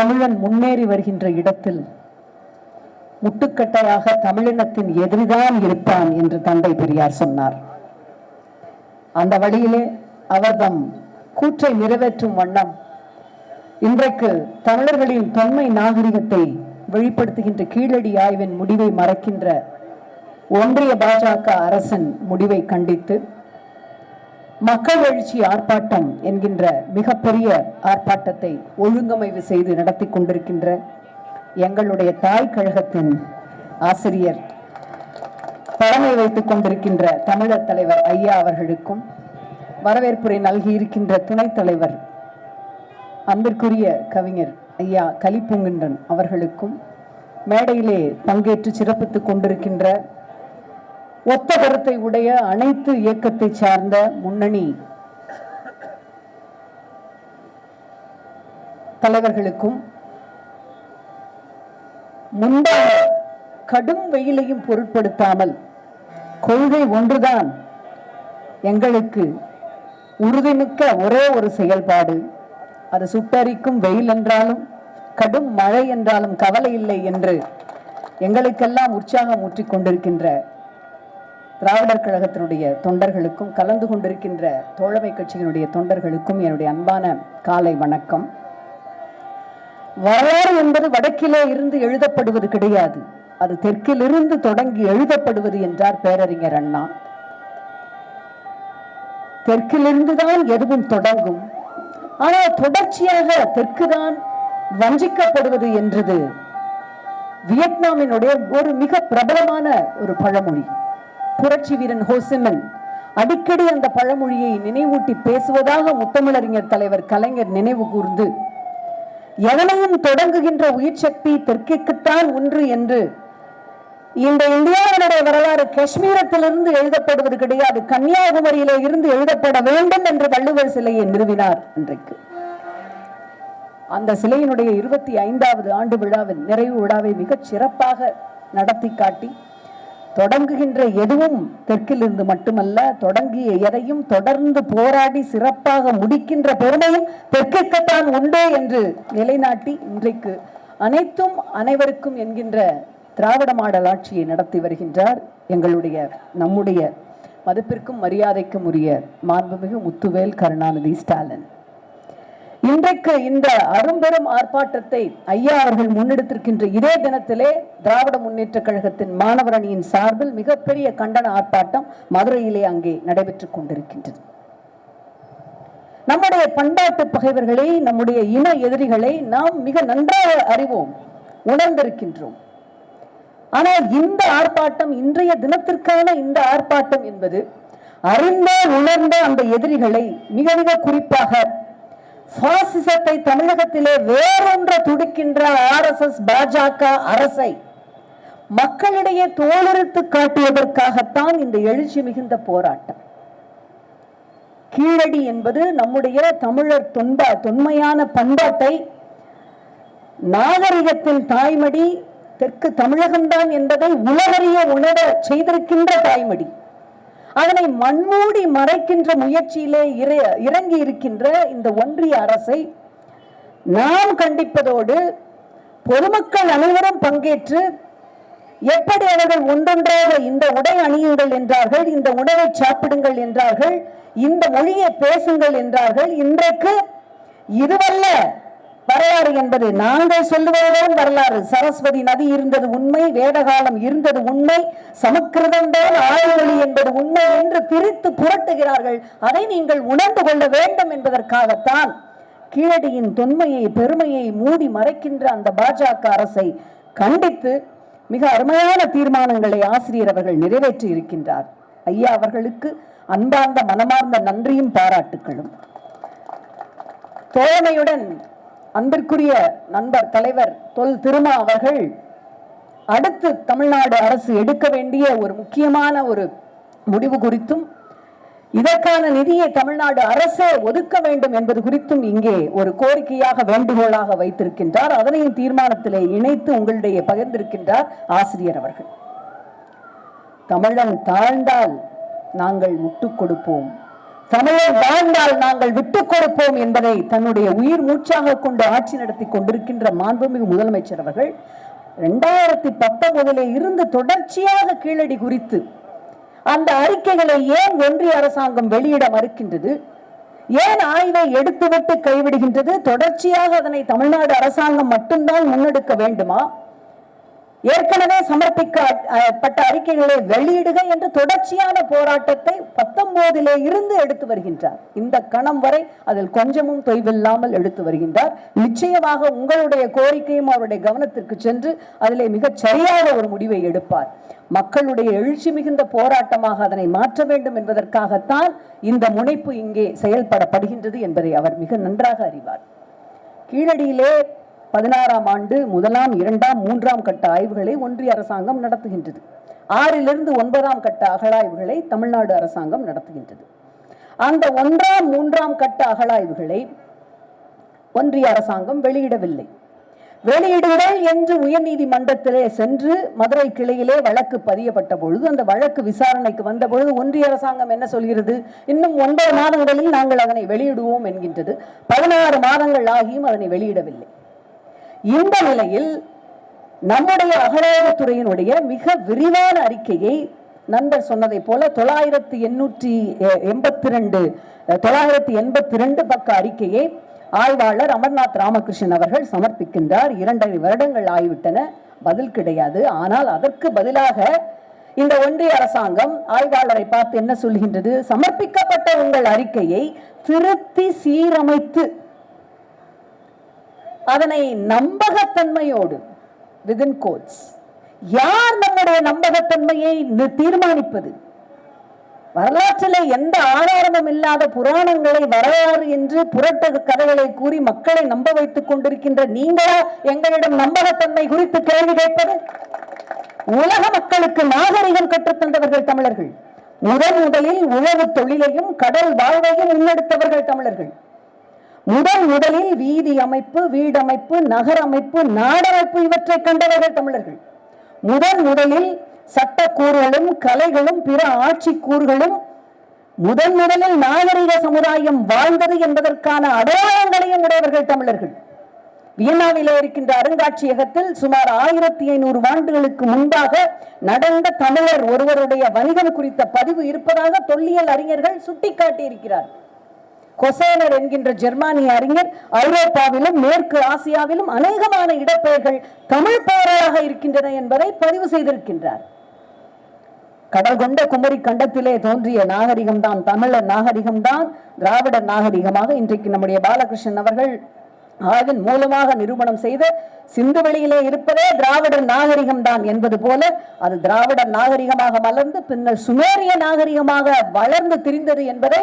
தமிழன் முன்னேறி வருகின்ற இடத்தில் முட்டுக்கட்டையாக தமிழினத்தின் எதிரிதான் இருப்பான் என்று தந்தை பெரியார் சொன்னார். அந்த வழியிலே அவர்தம் கூற்றை நிறைவேற்றும் வண்ணம் இன்றைக்கு தமிழர்களின் தொன்மை நாகரிகத்தை வெளிப்படுத்துகின்ற கீழடி ஆய்வின் முடிவை மறைக்கின்ற ஒன்றிய பாஜக அரசின் முடிவை கண்டித்து மக்கள் எழுச்சி ஆர்ப்பாட்டம் என்கின்ற மிகப்பெரிய ஆர்ப்பாட்டத்தை ஒழுங்கமைவு செய்து நடத்தி கொண்டிருக்கின்ற எங்களுடைய தாய் கழகத்தின் ஆசிரியர் தலைமை வைத்துக் கொண்டிருக்கின்ற தமிழர் தலைவர் ஐயா அவர்களுக்கும் வரவேற்புரை நல்கி இருக்கின்ற துணைத் தலைவர் அன்பிற்குரிய கவிஞர் ஐயா கலிப்பூங்குன்றன் அவர்களுக்கும் மேடையிலே பங்கேற்று சிறப்பித்துக் கொண்டிருக்கின்ற ஒத்த கருத்தை உடைய அனைத்து இயக்கத்தை சார்ந்த முன்னணி தலைவர்களுக்கும் முன்பாக கடும் வெயிலையும் பொருட்படுத்தாமல் கொள்கை ஒன்றுதான் எங்களுக்கு உறுதிமிக்க ஒரே ஒரு செயல்பாடு. அது சுட்டரிக்கும் வெயில் என்றாலும் கடும் மழை என்றாலும் கவலை இல்லை என்று எங்களுக்கெல்லாம் உற்சாகம் ஊற்றிக் கொண்டிருக்கின்ற திராவிடர் கழகத்தினுடைய தொண்டர்களுக்கும் கலந்து கொண்டிருக்கின்ற தோழமை கட்சியினுடைய தொண்டர்களுக்கும் என்னுடைய அன்பான காலை வணக்கம். வரலாறு என்பது வடக்கிலே இருந்து எழுதப்படுவது கிடையாது. அது தெற்கிலிருந்து தொடங்கி எழுதப்படுவது என்றார் பேரறிஞர் அண்ணா. தெற்கிலிருந்து தான் எதுவும் தொடங்கும். ஆனால் தொடர்ச்சியாக தெற்குதான் வஞ்சிக்கப்படுவது என்றது வியட்நாமினுடைய ஒரு மிக பிரபலமான ஒரு பழமொழி. புரட்சி வீரன் ஹோசிமன் அடிக்கடி அந்த பழமொழியை நினைவூட்டி பேசுவதாக முத்தமிழறிஞர் தலைவர் கலைஞர் நினைவு கூர்ந்து எவனையும் தொடங்குகின்ற உயிர் சக்தி தெற்குக்குத்தான் ஒன்று என்று இந்த இந்தியாவினுடைய வரலாறு காஷ்மீரத்திலிருந்து எழுதப்படுவது கிடையாது. கன்னியாகுமரியிலே இருந்து எழுதப்பட வேண்டும் என்று வள்ளுவர் சிலையை நிறுவினார் இன்றைக்கு அந்த சிலையினுடைய இருபத்தி ஐந்தாவது ஆண்டு விழாவின் நிறைவு விழாவை மிகச் சிறப்பாக நடத்தி காட்டி தொடங்குகின்ற எதுவும் தெற்கிலிருந்து மட்டுமல்ல தொடங்கிய எதையும் தொடர்ந்து போராடி சிறப்பாக முடிக்கின்ற பெருமையும் தெற்கிற்குத்தான் உண்டு என்று நிலைநாட்டி இன்றைக்கு அனைத்தும் அனைவருக்கும் என்கின்ற திராவிட மாடல் ஆட்சியை நடத்தி வருகின்றார் எங்களுடைய நம்முடைய மதிப்பிற்கும் மரியாதைக்கும் உரிய மாண்புமிகு முத்துவேல் கருணாநிதி ஸ்டாலின். இன்றைக்கு இந்த அரும்பெரும் ஆர்ப்பாட்டத்தை ஐயா அவர்கள் முன்னெடுத்திருக்கின்ற இதே தினத்திலே திராவிட முன்னேற்ற கழகத்தின் மாணவர் அணியின் சார்பில் மிகப்பெரிய கண்டன ஆர்ப்பாட்டம் மதுரையிலே அங்கே நடைபெற்றுக் கொண்டிருக்கின்றது. நம்முடைய பண்பாட்டு பகைவர்களை நம்முடைய இன எதிரிகளை நாம் மிக நன்றாக அறிவோம் உணர்ந்திருக்கின்றோம். ஆனால் இந்த ஆர்ப்பாட்டம் இன்றைய தினத்திற்கான இந்த ஆர்ப்பாட்டம் என்பது அறிந்த உணர்ந்த அந்த எதிரிகளை மிக மிக குறிப்பாக பாசிசத்தை தமிழகத்திலே வேறொன்ற துடிக்கின்ற ஆர்எஸ்எஸ் பாஜக அரசை மக்களிடையே தோலுரித்து காட்டுவதற்காகத்தான் இந்த எழுச்சி மிகுந்த போராட்டம். கீழடி என்பது நம்முடைய தமிழர் தொன்பா தொன்மையான பண்பாட்டை நாகரிகத்தின் தாய்மடி தெற்கு தமிழகம்தான் என்பதை உலகறிய உணர செய்திருக்கின்ற தாய்மடி. அதனை மண்மூடி மறைக்கின்ற முயற்சியிலே இற- இறங்கி இருக்கின்ற இந்த ஒன்றிய அரசை நாம் கண்டிப்பதோடு பொதுமக்கள் அனைவரும் பங்கேற்று எப்படி அவர்கள் ஒன்றொன்றாக இந்த உடை அணியுங்கள் என்றார்கள் இந்த உணவை சாப்பிடுங்கள் என்றார்கள் இந்த மொழியை பேசுங்கள் என்றார்கள் இன்றைக்கு இதுவல்ல வரலாறு என்பது நாங்கள் சொல்லுவதுதான் வரலாறு. சரஸ்வதி நதி இருந்தது உண்மை வேதகாலம் இருந்தது உண்மை சமக்கிருதம் தான் ஆழ்மொழி என்பது உண்மை என்று பிரித்து புரட்டுகிறார்கள். அதை நீங்கள் உணர்ந்து கொள்ள வேண்டும் என்பதற்காகத்தான் கீழடியின் தொன்மையை பெருமையை மூடி மறைக்கின்ற அந்த பாஜக அரசை கண்டித்து மிக அருமையான தீர்மானங்களை ஆசிரியர் அவர்கள் நிறைவேற்றி இருக்கின்றார். ஐயா அவர்களுக்கு அன்பார்ந்த மனமார்ந்த நன்றியும் பாராட்டுக்களும் தோழமையுடன் அன்பிற்குரிய நண்பர் தலைவர் தொல் திருமா அவர்கள் அடுத்து தமிழ்நாடு அரசு எடுக்க வேண்டிய ஒரு முக்கியமான ஒரு முடிவு குறித்தும் இதற்கான நிதியை தமிழ்நாடு அரசே ஒதுக்க வேண்டும் என்பது குறித்தும் இங்கே ஒரு கோரிக்கையாக வேண்டுகோளாக வைத்திருக்கின்றார். அதனையும் தீர்மானத்திலே இணைத்து உங்களுடைய பகிர்ந்திருக்கின்றார் ஆசிரியர் அவர்கள். தமிழன் தாழ்ந்தால் நாங்கள் முட்டுக் கொடுப்போம். தமிழை வாழ்ந்தால் நாங்கள் விட்டுக் கொடுப்போம் என்பதை தன்னுடைய உயிர் மூச்சாக கொண்டு ஆட்சி நடத்தி கொண்டிருக்கின்ற மாண்புமிகு முதலமைச்சர் அவர்கள் இரண்டாயிரத்தி பத்தொன்பதிலே இருந்து தொடர்ச்சியாக கீழடி குறித்து அந்த அறிக்கைகளை ஏன் ஒன்றிய அரசாங்கம் வெளியிட மறுக்கின்றது? ஏன் ஆய்வை எடுத்துவிட்டு கைவிடுகின்றது? தொடர்ச்சியாக அதனை தமிழ்நாடு அரசாங்கம் மட்டும்தான் முன்னெடுக்க வேண்டுமா? ஏற்கனவே சமர்ப்பிக்கப்பட்ட அறிக்கைகளை வெளியிடுக என்று தொடர்ச்சியான போராட்டத்தை பத்தொன்பதிலே இருந்து எடுத்து வருகின்றார். இந்த கணம் வரை அதில் கொஞ்சமும் தொய்வில்லாமல் எடுத்து வருகின்றார். நிச்சயமாக உங்களுடைய கோரிக்கையும் அவருடைய கவனத்திற்கு சென்று அதிலே மிகச் சரியான ஒரு முடிவை எடுப்பார். மக்களுடைய எழுச்சி மிகுந்த போராட்டமாக அதனை மாற்ற வேண்டும் என்பதற்காகத்தான் இந்த முனைப்பு இங்கே செயல்படப்படுகின்றது என்பதை அவர் மிக நன்றாக அறிவார். கீழடியிலே பதினாறாம் ஆண்டு முதலாம் இரண்டாம் மூன்றாம் கட்ட ஆய்வுகளை ஒன்றிய அரசாங்கம் நடத்துகின்றது. ஆறிலிருந்து ஒன்பதாம் கட்ட அகழாய்வுகளை தமிழ்நாடு அரசாங்கம் நடத்துகின்றது. அந்த ஒன்றாம் மூன்றாம் கட்ட அகழாய்வுகளை ஒன்றிய அரசாங்கம் வெளியிடவில்லை. வெளியிடுங்கள் என்று உயர்நீதிமன்றத்திலே சென்று மதுரை கிளையிலே வழக்கு பதியப்பட்ட பொழுது அந்த வழக்கு விசாரணைக்கு வந்த பொழுது ஒன்றிய அரசாங்கம் என்ன சொல்கிறது? இன்னும் ஒன்பது மாதங்களில் நாங்கள் அதனை வெளியிடுவோம் என்கின்றது. பதினாறு மாதங்கள் ஆகியும் அதனை வெளியிடவில்லை. இந்த நிலையில் நம்முடைய அகழாய்வுத்துறையினுடைய மிக விரிவான அறிக்கையை நண்பர் சொன்னதை போல தொள்ளாயிரத்தி எண்ணூற்றி எண்பத்தி ரெண்டு தொள்ளாயிரத்தி எண்பத்தி ரெண்டு பக்க அறிக்கையை ஆய்வாளர் அமர்நாத் ராமகிருஷ்ணன் அவர்கள் சமர்ப்பிக்கின்றார். இரண்டரை வருடங்கள் ஆய்விட்டன பதில் கிடையாது. ஆனால் அதற்கு பதிலாக இந்த ஒன்றிய அரசாங்கம் ஆய்வாளரை பார்த்து என்ன சொல்கின்றது? சமர்ப்பிக்கப்பட்ட உங்கள் அறிக்கையை திருத்தி சீரமைத்து அதனை நம்பகத்தன்மையோடு விதின் கோட்ஸ் யார் நம்முடைய நம்பகத்தன்மையை தீர்மானிப்பது? வரலாற்றிலே எந்த ஆதாரமும் இல்லாத புராணங்களை வரலாறு என்று புரட்ட கதைகளை கூறி மக்களை நம்ப வைத்துக் கொண்டிருக்கின்ற நீங்களா எங்களிடம் நம்பகத்தன்மை குறித்து கேள்வி கேட்பது? உலக மக்களுக்கு நாகரிகம் கற்றுத்தந்தவர்கள் தமிழர்கள். முதன் முதலில் உழவு தொழிலையும் கடல் வாழ்வையும் முன்னெடுத்தவர்கள் தமிழர்கள். முதன் முதலில் வீதி அமைப்பு வீடமைப்பு நகரமைப்பு நாடமைப்பு இவற்றை கண்டவர்கள் தமிழர்கள். முதன் முதலில் சட்டக்கூறுகளும் கலைகளும் பிற ஆட்சி கூறுகளும் முதன் முதலில் நாகரிக சமுதாயம் வாழ்ந்தது என்பதற்கான அடையாளங்களையும் உடையவர்கள் தமிழர்கள். வியன்னாவிலே இருக்கின்ற அருங்காட்சியகத்தில் சுமார் ஆயிரத்தி ஐநூறு ஆண்டுகளுக்கு முன்பாக நடந்த தமிழர் ஒருவருடைய வணிகம் குறித்த பதிவு இருப்பதாக தொல்லியல் அறிஞர்கள் சுட்டிக்காட்டியிருக்கிறார் கொசேனர் என்கின்ற ஜெர்மானிய அறிஞர் ஐரோப்பாவிலும் மேற்கு ஆசியாவிலும் அநேகமான இடப்பெயர்கள் தமிழ் பெயராக இருக்கின்றன என்பதை பதிவு செய்திருக்கின்றார். கடல் கொண்ட குமரி கண்டத்திலே தோன்றிய நாகரிகம்தான் தமிழர் நாகரிகம்தான் திராவிட நாகரிகமாக இன்றைக்கு நம்முடைய பாலகிருஷ்ணன் அவர்கள் ஆய்வின் மூலமாக நிரூபணம் செய்த சிந்து வெளியிலே இருப்பதே திராவிடர் நாகரிகம்தான் என்பது போல அது திராவிடர் நாகரிகமாக மலர்ந்து பின்னர் சுமேரிய நாகரிகமாக வளர்ந்து திரிந்தது என்பதை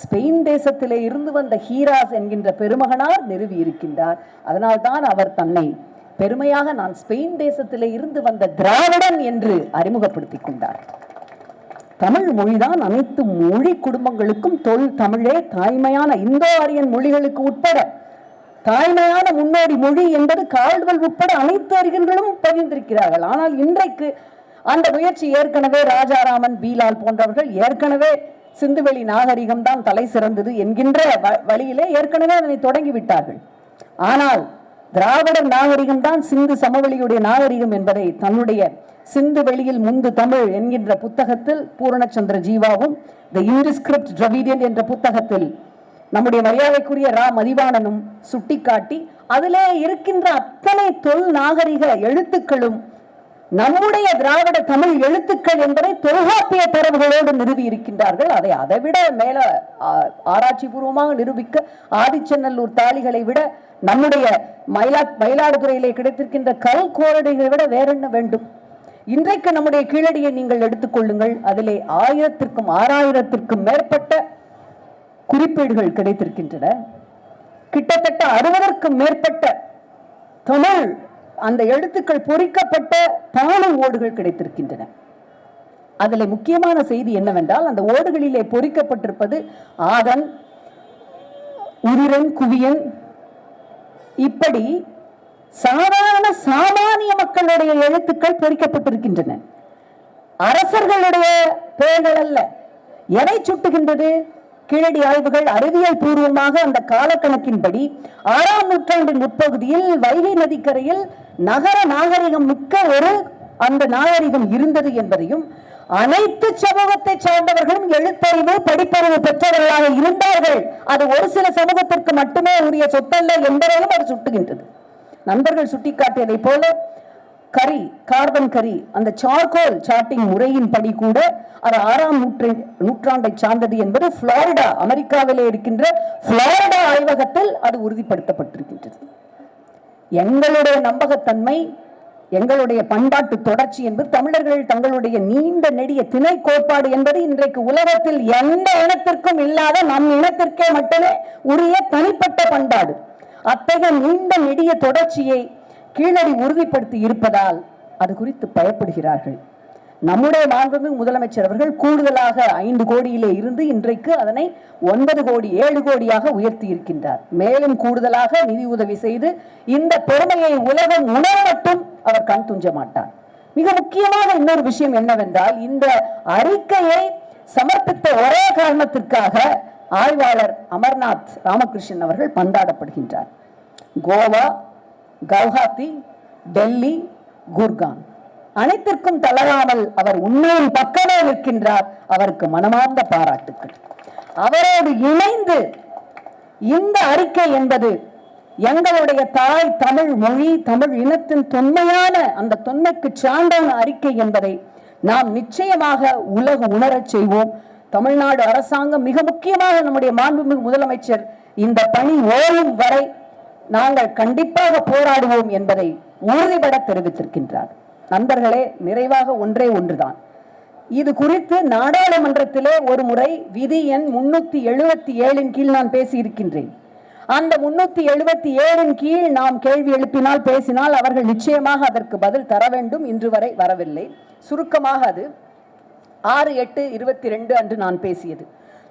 ஸ்பெயின் தேசத்திலே இருந்து வந்த ஹீராஸ் என்கின்ற பெருமகனார் நிறுவி இருக்கின்றார். அதனால்தான் அவர் தன்னை பெருமையாக நான் ஸ்பெயின் தேசத்திலே இருந்து வந்த திராவிடன் என்று அறிமுகப்படுத்திக் கொண்டார். தமிழ் மொழிதான் அனைத்து மொழி குடும்பங்களுக்கும் தொல் தமிழே. தாய்மையான இந்தோ ஆரியன் மொழிகளுக்கு உட்பட தாய்மையான முன்னோடி மொழி என்பது கால்வல் உட்பட அனைத்து அறிஞர்களும் பகிர்ந்திருக்கிறார்கள். ஆனால் இன்றைக்கு அந்த முயற்சி ஏற்கனவே ராஜாராமன் பீலால் போன்றவர்கள் ஏற்கனவே சிந்துவெளி நாகரிகம் தான் தலை சிறந்தது என்கின்ற வ- வழியிலே ஏற்கனவே அதனை தொடங்கி விட்டார்கள் ஆனால் திராவிடர் நாகரிகம் தான் சிந்து சமவெளியுடைய நாகரிகம் என்பதை தன்னுடைய சிந்து வெளியில் முந்து தமிழ் என்கின்ற புத்தகத்தில் பூரணச்சந்திர ஜீவாவும் த இன்டிஸ்கிரிப்ட் டிராவிடியன் என்ற புத்தகத்தில் நம்முடைய மரியாதைக்குரிய ரா. மதிவாணனும் சுட்டிக்காட்டி அதிலே இருக்கின்ற அத்தனை தொல் நாகரிக எழுத்துக்களும் நம்முடைய திராவிட தமிழ் எழுத்துக்கள் என்பதை தொல்காப்பிய தரவுகளோடு நிறுவி இருக்கின்றார்கள். அதை அதைவிட மேல ஆராய்ச்சி பூர்வமாக நிரூபிக்க ஆதிச்சநல்லூர் தாளிகளை விட நம்முடைய மயிலா மயிலாடுதுறையிலே கிடைத்திருக்கின்ற கல் கோரடைகளை விட வேறென்ன வேண்டும்? இன்றைக்கு நம்முடைய கீழடியை நீங்கள் எடுத்துக்கொள்ளுங்கள் அதிலே ஆயிரத்திற்கும் ஆறாயிரத்திற்கும் மேற்பட்ட குறிப்பீடுகள் கிடைத்திருக்கின்றன. கிட்டத்தட்ட அறுபதற்கும் மேற்பட்ட தமிழ் அந்த எழுத்துக்கள் பொறிக்கப்பட்ட பானை ஓடுகள் கிடைத்திருக்கின்றன. அதில் முக்கியமான செய்தி என்னவென்றால் அந்த ஓடுகளிலே பொறிக்கப்பட்டிருப்பது ஆதன் உதிரன் குவியன். இப்படி சாதாரண சாமானிய மக்களுடைய எழுத்துக்கள் பொறிக்கப்பட்டிருக்கின்றன. அரசர்களுடைய பெயர்கள் அல்ல எதை சுட்டுகின்றது. கீழடி ஆய்வுகள் அறிவியல் பூர்வமாக அந்த காலக்கணக்கின்படி ஆறாம் நூற்றாண்டின் முற்பகுதியில் வைகை நதிக்கரையில் நகர நாகரிகம் மிக்க ஒரு அந்த நாகரிகம் இருந்தது என்பதையும் அனைத்து சமூகத்தை சார்ந்தவர்களும் எழுத்தறிவு படிப்பறிவு பெற்றவர்களாக இருந்தார்கள். அது ஒரு சில சமூகத்திற்கு மட்டுமே உரிய சொத்தல்ல என்பதையும் அது சுட்டுகின்றது. நண்பர்கள் சுட்டிக்காட்டியதை போல கரி கார்பன் கரி அந்த சார்கோல் சாட்டிங் முறையின் படி கூட அது ஆறாம் நூற்றை நூற்றாண்டை சார்ந்தது என்பது புளாரிடா அமெரிக்காவிலே இருக்கின்ற பிளாரிடா ஆய்வகத்தில் அது உறுதிப்படுத்தப்பட்டிருக்கின்றது. எங்களுடைய நம்பகத்தன்மை எங்களுடைய பண்பாட்டு தொடர்ச்சி என்பது தமிழர்கள் தங்களுடைய நீண்ட நெடிய திணை கோட்பாடு என்பது இன்றைக்கு உலகத்தில் எந்த இனத்திற்கும் இல்லாத நம் இனத்திற்கே மட்டுமே உரிய தனிப்பட்ட பண்பாடு. அத்தகைய நீண்ட நெடிய தொடர்ச்சியை கீழடி உறுதிப்படுத்தி இருப்பதால் அது குறித்து பயப்படுகிறார்கள். நம்முடைய மாண்புமிகு முதலமைச்சர் அவர்கள் கூடுதலாக ஐந்து கோடியிலே இருந்து இன்றைக்கு அதனை ஒன்பது கோடி ஏழு கோடியாக உயர்த்தி இருக்கின்றார். மேலும் கூடுதலாக நிதி உதவி செய்து இந்த பெருமையை உலகம் உணரட்டும் அவர் கண் துஞ்ச மாட்டார். மிக முக்கியமான இன்னொரு விஷயம் என்னவென்றால் இந்த அறிக்கையை சமர்ப்பித்த ஒரே காரணத்திற்காக ஆய்வாளர் அமர்நாத் ராமகிருஷ்ணன் அவர்கள் பந்தாடப்படுகின்றார். கோவா கவுஹாத்தி டெல்லி குர்கான். அனைத்திற்கும் தளராமல் அவர் உண்மையின் பக்கமே நிற்கின்றார். அவருக்கு மனமார்ந்த பாராட்டுக்கள். அவரோடு இணைந்து இந்த அறிக்கை என்பது எங்களுடைய தாய் தமிழ் மொழி தமிழ் இனத்தின் தொன்மையான அந்த தொன்மைக்கு சான்றான அறிக்கை என்பதை நாம் நிச்சயமாக உலக உணரச் செய்வோம். தமிழ்நாடு அரசாங்கம் மிக முக்கியமாக நம்முடைய மாண்புமிகு முதலமைச்சர் இந்த பணி ஓயும் வரை நாங்கள் கண்டிப்பாக போராடுவோம் என்பதை உறுதிபட தெரிவித்திருக்கின்றார். நண்பர்களே நிறைவாக ஒன்றே ஒன்றுதான். இது குறித்து நாடாளுமன்றத்திலே ஒரு முறை விதி எண் முன்னூத்தி எழுபத்தி ஏழின் கீழ் நான் பேசியிருக்கின்றேன். அந்த முன்னூத்தி எழுபத்தி ஏழின் கீழ் நாம் கேள்வி எழுப்பினால் பேசினால் அவர்கள் நிச்சயமாக அதற்கு பதில் தர வேண்டும் இன்று வரை வரவில்லை. சுருக்கமாக அது ஆறு எட்டு இருபத்தி ரெண்டு அன்று நான் பேசியது.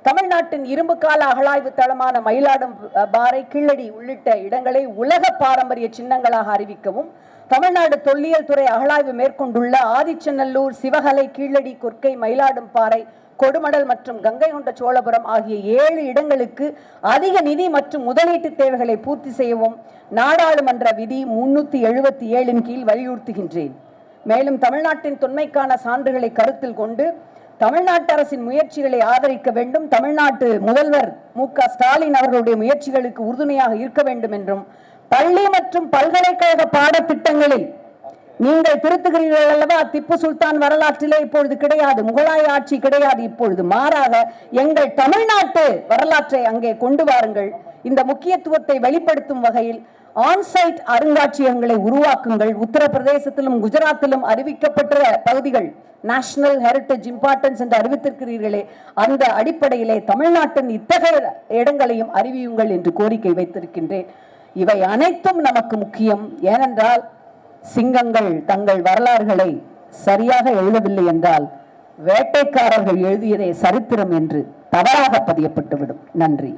தமிழ்நாட்டின் இரும்பு கால அகழாய்வு தளமான மயிலாடும் பாறை கீழடி உள்ளிட்ட இடங்களை உலக பாரம்பரிய சின்னங்களாக அறிவிக்கவும் தமிழ்நாடு தொல்லியல் துறை அகழாய்வு மேற்கொண்டுள்ள ஆதிச்சநல்லூர் சிவகலை கீழடி கொற்கை மயிலாடும் பாறை கொடுமடல் மற்றும் கங்கை கொண்ட சோழபுரம் ஆகிய ஏழு இடங்களுக்கு அதிக நிதி மற்றும் முதலீட்டு தேவைகளை பூர்த்தி செய்யவும் நாடாளுமன்ற விதி முன்னூத்தி எழுபத்தி ஏழின் கீழ் வலியுறுத்துகின்றேன். மேலும் தமிழ்நாட்டின் தொன்மைக்கான சான்றுகளை கருத்தில் கொண்டு தமிழ்நாட்டு அரசின் முயற்சிகளை ஆதரிக்க வேண்டும். தமிழ்நாட்டு முதல்வர் மு க ஸ்டாலின் அவர்களுடைய முயற்சிகளுக்கு உறுதுணையாக இருக்க வேண்டும் என்றும் பள்ளி மற்றும் பல்கலைக்கழக பாடத்திட்டங்களில் நீங்கள் திருத்துகிறீர்கள் அல்லவா? திப்பு சுல்தான் வரலாற்றிலே இப்பொழுது கிடையாது. முகலாய ஆட்சி கிடையாது இப்பொழுது. மாறாக எங்கள் தமிழ்நாட்டு வரலாற்றை அங்கே கொண்டு வாருங்கள். இந்த முக்கியத்துவத்தை வெளிப்படுத்தும் வகையில் ஆன்சைட் அருங்காட்சியகங்களை உருவாக்குங்கள். உத்தரப்பிரதேசத்திலும் குஜராத்திலும் அறிவிக்கப்பட்ட பகுதிகள் நேஷனல் ஹெரிட்டேஜ் இம்பார்ட்டன்ஸ் என்று அறிவித்திருக்கிறீர்களே அந்த அடிப்படையிலே தமிழ்நாட்டின் இத்தகைய இடங்களையும் அறிவியுங்கள் என்று கோரிக்கை வைத்திருக்கின்றேன். இவை அனைத்தும் நமக்கு முக்கியம். ஏனென்றால் சிங்கங்கள் தங்கள் வரலாறுகளை சரியாக எழுதவில்லை என்றால் வேட்டைக்காரர்கள் எழுதியதே சரித்திரம் என்று தவறாக பதியப்பட்டுவிடும். நன்றி.